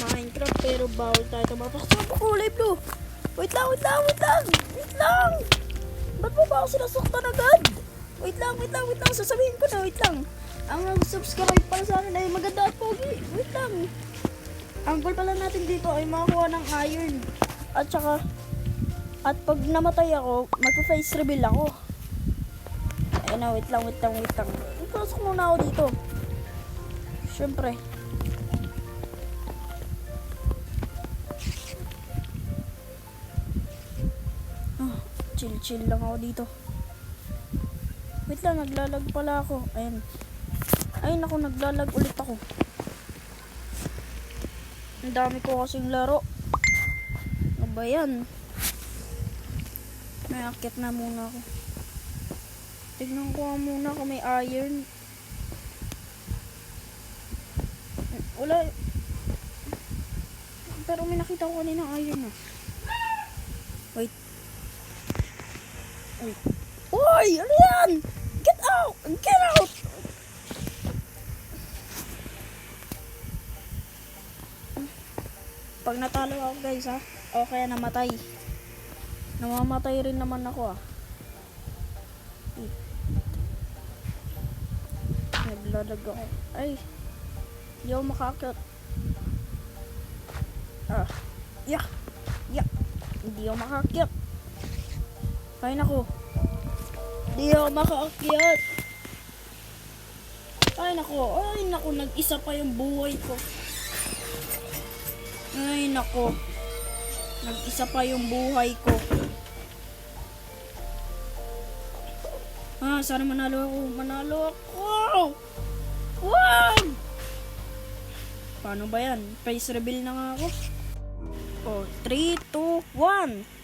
Minecraft pero bawal tayo tumapak sa kulay blue. Wait lang, wait lang, wait lang. Wait lang. Ba't mo ba ako sinasaktan agad? Wait lang, wait lang, wait lang. Sasabihin ko na, wait lang. Ang subscribe pala sa akin ay maganda at pogi. Wait lang. Ang goal pala natin dito ay makakuha ng iron. At saka, at pag namatay ako, magpa-face reveal ako. Ayun na, wait lang, wait lang, wait lang. Pasok muna ako dito. Siyempre. Chill, chill lang ako dito. Wait lang, naglalag pala ako. Ayun. Ayun ako, naglalag ulit ako. Ang dami ko kasing laro. Ano ba yan? May akit na muna ako. Tignan ko muna kung may iron. Wala. Pero may nakita ko kanina iron ah. Wait. Wait. Uy! Ano? Get out! Get out! Pag natalo ako guys ha, okay namatay. Namamatay rin naman ako ah. Naglalag ako. Ay, di ako makakit. Ah, yak, yak. Hindi ako makakit. Ay nako. Hindi ako makaakyat. Ay nako, ay nako, nag-isa pa yung buhay ko. Ay nako. Nag-isa pa yung buhay ko. Ah, sana manalo ako. Manalo ako! Wow! Paano ba yan? Face reveal na nga ako. Oh, 3, 2, 1.